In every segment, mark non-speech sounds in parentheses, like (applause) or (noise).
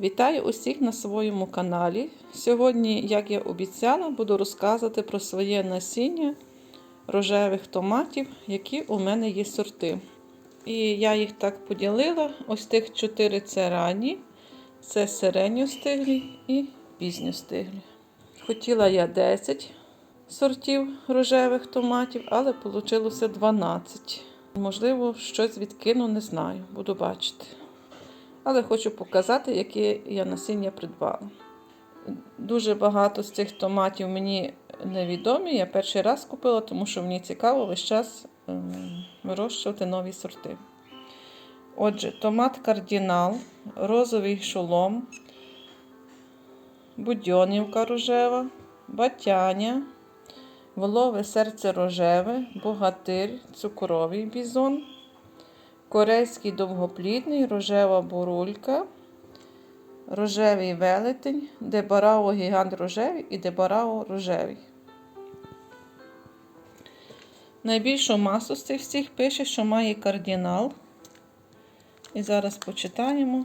Вітаю усіх на своєму каналі. Сьогодні, як я обіцяла, буду розказувати про своє насіння рожевих томатів, які у мене є сорти. І я їх так поділила. Ось тих чотири це ранні, це середньостиглі і пізньостиглі. Хотіла я 10 сортів рожевих томатів, але вийшло 12. Можливо, щось відкину, не знаю, буду бачити. Але хочу показати, яке я насіння придбала. Дуже багато з цих томатів мені невідомі. Я перший раз купила, тому що мені цікаво весь час ем, вирощувати нові сорти. Отже, томат кардінал, розовий шолом, будьонівка рожева, батяня, волове серце рожеве, богатир, цукровий бізон, корейський довгоплідний, рожева бурулька, рожевий велетень, дебарао гігант рожевий і дебарао рожевий. Найбільшу масу з цих всіх пише, що має кардинал. І зараз почитаємо.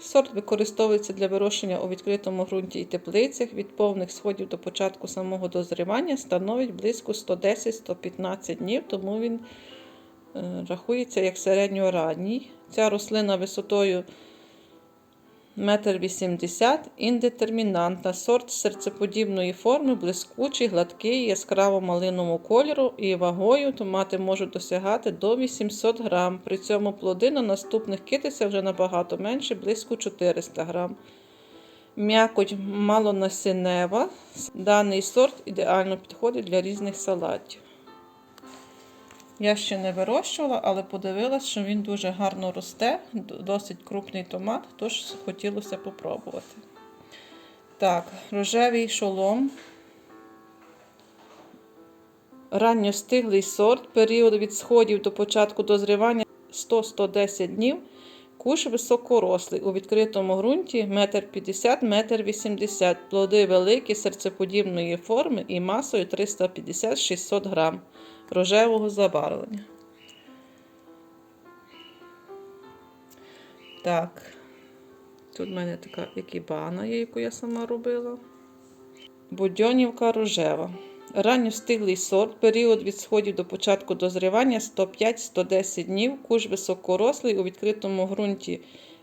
Сорт використовується для вирощення у відкритому ґрунті і теплицях. Від повних сходів до початку самого дозрівання становить близько 110-115 днів, тому він рахується як середньоранній. Ця рослина висотою 1,80 м, індетермінантна, сорт серцеподібної форми, блискучий, гладкий, яскраво малиному кольору і вагою томати можуть досягати до 800 грам. При цьому плоди на наступних китицях вже набагато менше, близько 400 грам. М'якоть малонасінева. Даний сорт ідеально підходить для різних салатів. Я ще не вирощувала, але подивилась, що він дуже гарно росте, досить крупний томат, тож хотілося попробувати. Так, рожевий шолом. Ранньостиглий сорт. Період від сходів до початку дозрівання 100-110 днів. Куш високорослий. У відкритому ґрунті 1,50 1,80 м. Плоди великі, серцеподібної форми і масою 350-600 грам рожевого забарвлення. Так, тут в мене така екібана є, яку я сама робила. Будьонівка рожева. Ранньостиглий сорт, період від сходів до початку дозрівання 105-110 днів, куш високорослий у відкритому ґрунті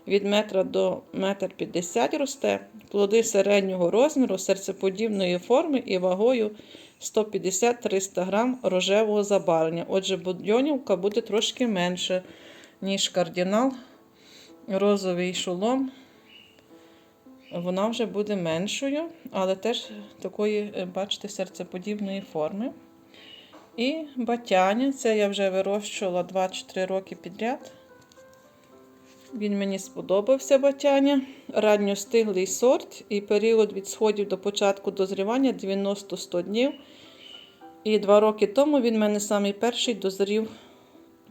від метра до 1,50 м росте, плоди середнього розміру, серцеподібної форми і вагою 150-300 грам рожевого забарвлення. Отже, будьонівка буде трошки менше, ніж кардинал, розовий шолом. Вона вже буде меншою, але теж такої, бачите, серцеподібної форми. І батяня, це я вже вирощувала 2-3 роки підряд. Він мені сподобався батяня. Ранньостиглий сорт і період від сходів до початку дозрівання 90-100 днів. І два роки тому він в мене самий перший дозрів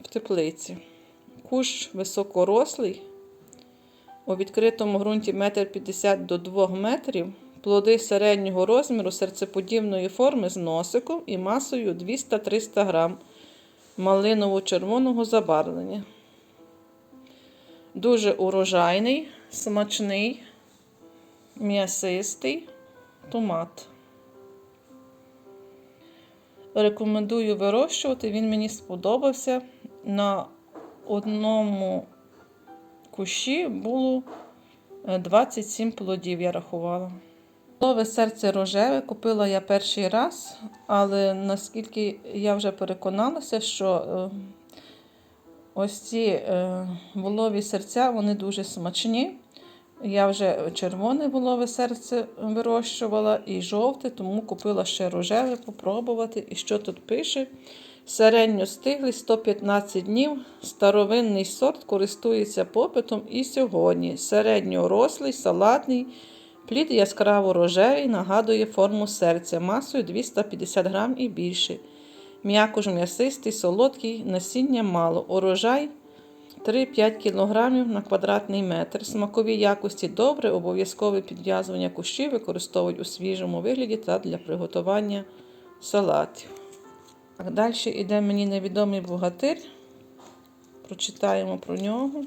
в теплиці. Кущ високорослий. У відкритому ґрунті 1,50 м до 2 метрів. Плоди середнього розміру, серцеподібної форми з носиком і масою 200-300 грам малиново-червоного забарвлення. Дуже урожайний, смачний, м'ясистий томат. Рекомендую вирощувати, він мені сподобався. На одному кущі було 27 плодів, я рахувала. Нове серце рожеве купила я перший раз, але наскільки я вже переконалася, що Ось ці е, волові серця, вони дуже смачні. Я вже червоне волове серце вирощувала і жовте, тому купила ще рожеве попробувати. І що тут пише? Середньо стиглий 115 днів. Старовинний сорт користується попитом і сьогодні. Середньорослий, салатний, плід яскраво рожевий, нагадує форму серця, масою 250 грам і більше. М'якош м'ясистий, солодкий, насіння мало. Урожай 3-5 кг на квадратний метр. Смакові якості добре, обов'язкове підв'язування кущів використовують у свіжому вигляді та для приготування салатів. Так, Далі йде мені невідомий богатир. Прочитаємо про нього.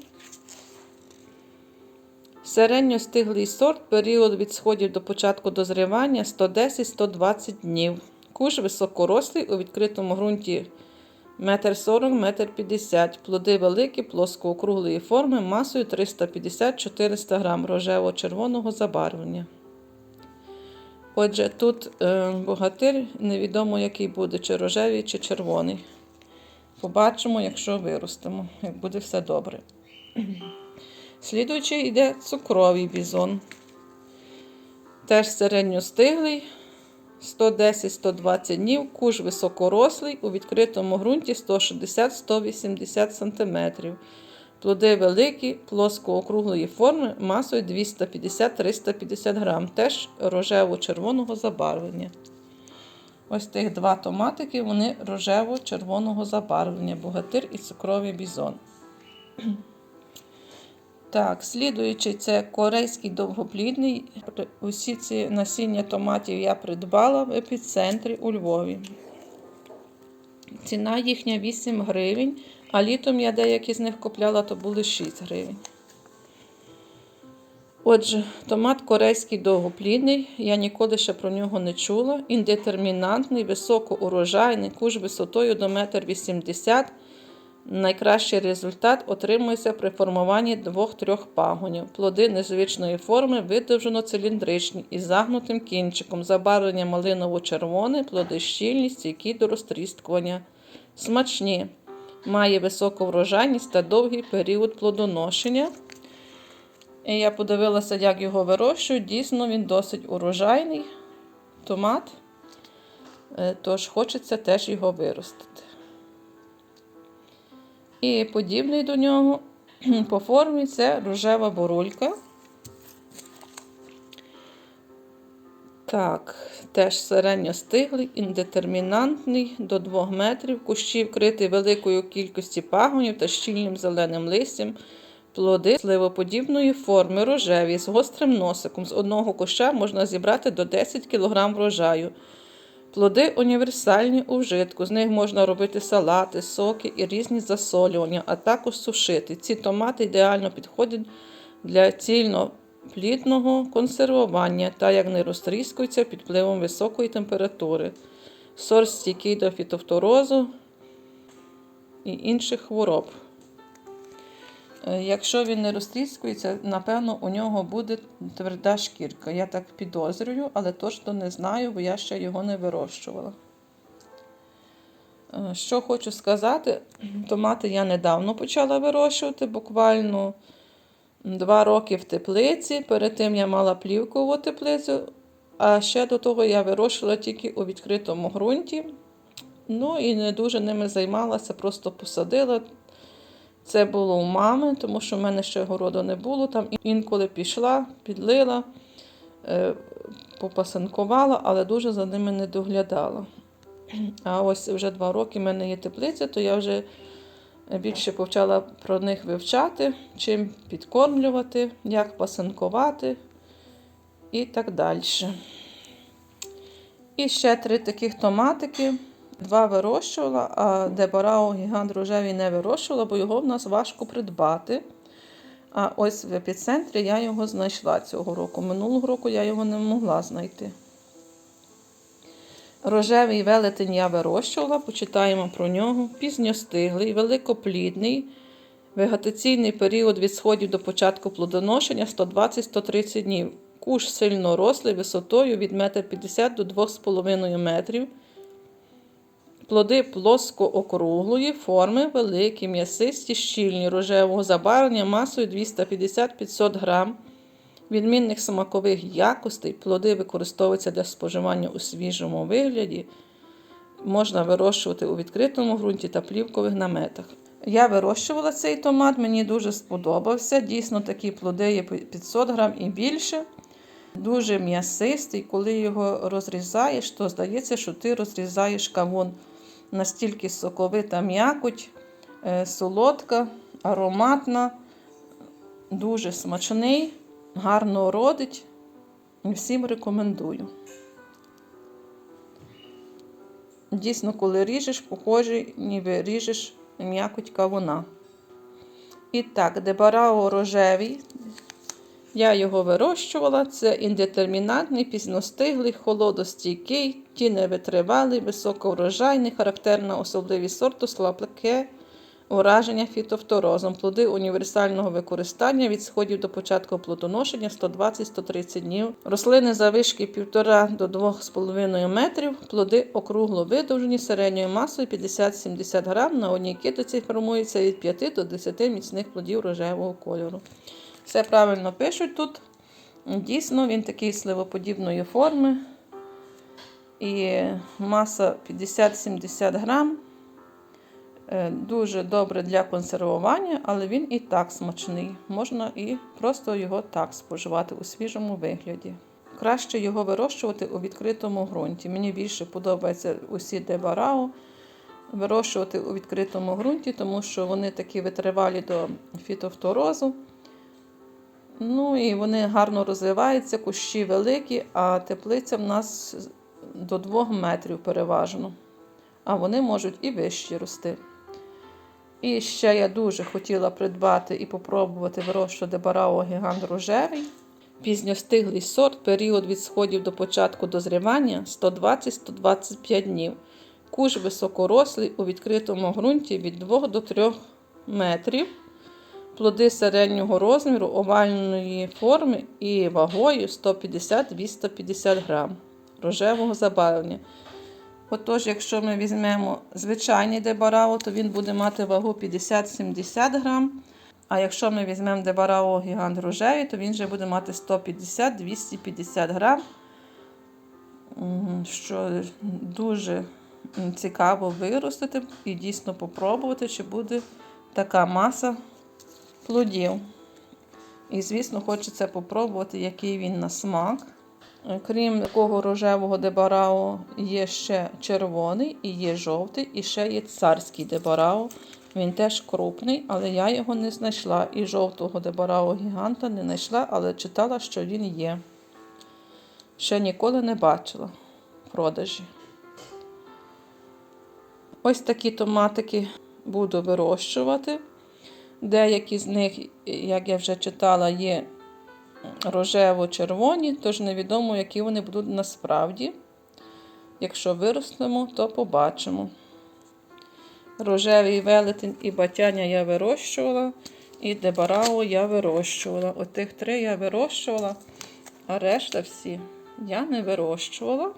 Середньостиглий сорт, період від сходів до початку дозрівання 110-120 днів. Куш високорослий у відкритому ґрунті 1,40 1,50 м. Плоди великі, плоскоокруглої форми, масою 350-400 г рожево-червоного забарвлення. Отже, тут е, богатир невідомо, який буде, чи рожевий, чи червоний. Побачимо, якщо виростемо, як буде все добре. Слідуючий йде цукровий бізон. Теж середньостиглий, 110-120 днів, куш високорослий, у відкритому ґрунті 160-180 см. Плоди великі, плоско-округлої форми, масою 250-350 г, теж рожево-червоного забарвлення. Ось тих два томатики, вони рожево-червоного забарвлення, богатир і цукровий бізон. Так, слідуючи, це корейський довгоплідний. Усі ці насіння томатів я придбала в епіцентрі у Львові. Ціна їхня 8 гривень, а літом я деякі з них купляла, то були 6 гривень. Отже, томат корейський довгоплідний, я ніколи ще про нього не чула. Індетермінантний, високоурожайний, куш висотою до 1,80 м. Найкращий результат отримується при формуванні двох-трьох пагонів. Плоди незвичної форми видовжено-циліндричні із загнутим кінчиком, забарвлення малиново-червоне, плоди щільні, стійкі до розтріскування. Смачні. Має високу врожайність та довгий період плодоношення. І я подивилася, як його вирощують. Дійсно, він досить урожайний томат, Е, тож хочеться теж його виростити. І подібний до нього (clears throat) по формі це рожева бурулька. Так, теж середньостиглий, індетермінантний до 2 метрів. Кущі вкриті великою кількістю пагонів та щільним зеленим листям. Плоди сливоподібної форми, рожеві, з гострим носиком. З одного куща можна зібрати до 10 кг врожаю. Плоди універсальні у вжитку. З них можна робити салати, соки і різні засолювання, а також сушити. Ці томати ідеально підходять для цільноплідного консервування та як не розтріскуються під впливом високої температури. Сорт стійкий до фітофторозу і інших хвороб. Е, Якщо він не розтріскується, напевно, у нього буде тверда шкірка. Я так підозрюю, але точно не знаю, бо я ще його не вирощувала. Е, Що хочу сказати, томати я недавно почала вирощувати, буквально два роки в теплиці. Перед тим я мала плівкову теплицю, а ще до того я вирощувала тільки у відкритому ґрунті. Ну і не дуже ними займалася, просто посадила. Це було у мами, тому що в мене ще городу не було. Там інколи пішла, підлила, е, попасанкувала, але дуже за ними не доглядала. А ось вже два роки в мене є теплиця, то я вже більше почала про них вивчати, чим підкормлювати, як пасанкувати і так далі. І ще три таких томатики. Два вирощувала, а Дебарао гігант рожевий не вирощувала, бо його в нас важко придбати. А ось в епіцентрі я його знайшла цього року. Минулого року я його не могла знайти. Рожевий велетень я вирощувала, почитаємо про нього. Пізньостиглий, великоплідний. Вегетаційний період від сходів до початку плодоношення 120-130 днів. Куш сильно рослий висотою від 1,50 м до 2,5 метрів. Плоди плоско-округлої форми, великі, м'ясисті, щільні, рожевого забарвлення масою 250-500 г. Відмінних смакових якостей. Плоди використовуються для споживання у свіжому вигляді. Можна вирощувати у відкритому ґрунті та плівкових наметах. Я вирощувала цей томат, мені дуже сподобався. Дійсно, такі плоди є 500 г і більше. Дуже м'ясистий. Коли його розрізаєш, то здається, що ти розрізаєш кавун настільки соковита м'якоть, е, солодка, ароматна, дуже смачний, гарно родить. Всім рекомендую. Дійсно, коли ріжеш, похожий, ніби ріжеш м'якоть кавуна. І так, дебарао рожевий. Я його вирощувала. Це індетермінантний, пізностиглий, холодостійкий, тіневитривалий, високоврожайний, характерна особливість сорту слабке ураження фітофторозом. Плоди універсального використання від сходів до початку плодоношення 120-130 днів. Рослини завишки 1,5 до 2,5 метрів. Плоди округло видовжені середньою масою 50-70 грам. На одній китиці формується від 5 до 10 міцних плодів рожевого кольору. Все правильно пишуть тут. Дійсно, він такий сливоподібної форми. І маса 50-70 грам. Е, Дуже добре для консервування, але він і так смачний. Можна і просто його так споживати у свіжому вигляді. Краще його вирощувати у відкритому ґрунті. Мені більше подобається усі дебарао вирощувати у відкритому ґрунті, тому що вони такі витривалі до фітофторозу. Ну і вони гарно розвиваються, кущі великі, а теплиця в нас до 2 метрів переважно. А вони можуть і вищі рости. І ще я дуже хотіла придбати і попробувати вирощувати барао гігант рожевий. Пізньостиглий сорт, період від сходів до початку дозрівання 120-125 днів. Куш високорослий у відкритому ґрунті від 2 до 3 метрів. Плоди середнього розміру, овальної форми і вагою 150-250 грам рожевого забарвлення. Отож, якщо ми візьмемо звичайний дебарао, то він буде мати вагу 50-70 грам. А якщо ми візьмемо дебарао гігант рожевий, то він вже буде мати 150-250 грам. Що дуже цікаво виростити і дійсно попробувати, чи буде така маса плодів. І, звісно, хочеться попробувати, який він на смак. Крім такого рожевого дебарао, є ще червоний, і є жовтий, і ще є царський дебарао. Він теж крупний, але я його не знайшла. І жовтого дебарао гіганта не знайшла, але читала, що він є. Ще ніколи не бачила продажі. Ось такі томатики буду вирощувати. Деякі з них, як я вже читала, є рожево-червоні, тож невідомо, які вони будуть насправді. Якщо виростемо, то побачимо. Рожевий велетень і батяня я вирощувала, і дебарао я вирощувала. Отих три я вирощувала, а решта всі я не вирощувала.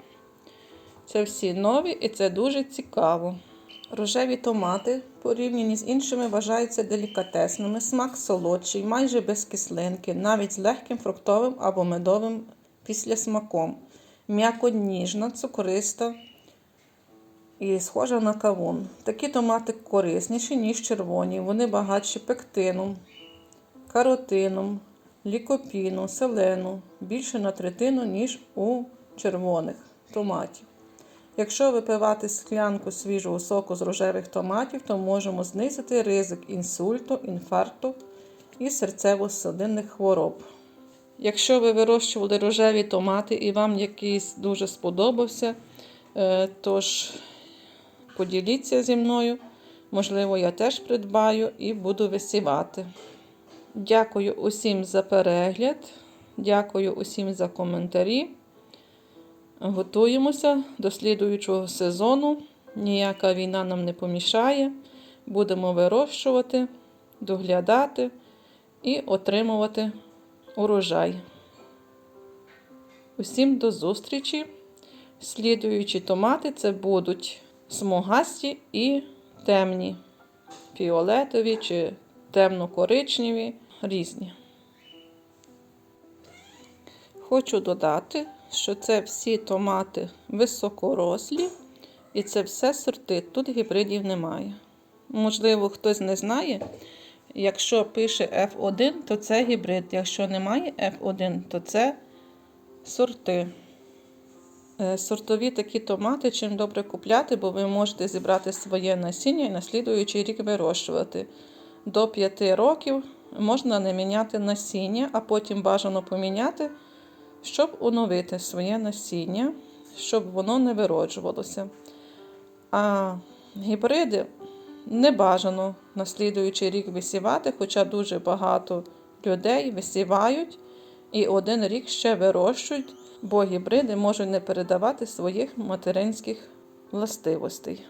Це всі нові і це дуже цікаво. Рожеві томати, порівняні з іншими, вважаються делікатесними, смак солодший, майже без кислинки, навіть з легким фруктовим або медовим післясмаком. М'яко ніжна, цукриста і схожа на кавун. Такі томати корисніші, ніж червоні. Вони багатші пектином, каротином, лікопіну, селену, більше на третину, ніж у червоних томатів. Якщо випивати склянку свіжого соку з рожевих томатів, то можемо знизити ризик інсульту, інфаркту і серцево-судинних хвороб. Якщо ви вирощували рожеві томати і вам якийсь дуже сподобався, е, тож поділіться зі мною. Можливо, я теж придбаю і буду висівати. Дякую усім за перегляд. Дякую усім за коментарі. Готуємося до слідуючого сезону. Ніяка війна нам не помішає. Будемо вирощувати, доглядати і отримувати урожай. Усім до зустрічі! Слідуючі томати це будуть смугасті і темні, фіолетові чи темно-коричневі різні. Хочу додати, що це всі томати високорослі, і це все сорти. Тут гібридів немає. Можливо, хтось не знає. Якщо пише F1, то це гібрид. Якщо немає F1, то це сорти. Е, Сортові такі томати чим добре купляти, бо ви можете зібрати своє насіння і на слідуючий рік вирощувати. До 5 років можна не міняти насіння, а потім бажано поміняти щоб оновити своє насіння, щоб воно не вироджувалося. А гібриди не бажано на рік висівати, хоча дуже багато людей висівають і один рік ще вирощують, бо гібриди можуть не передавати своїх материнських властивостей.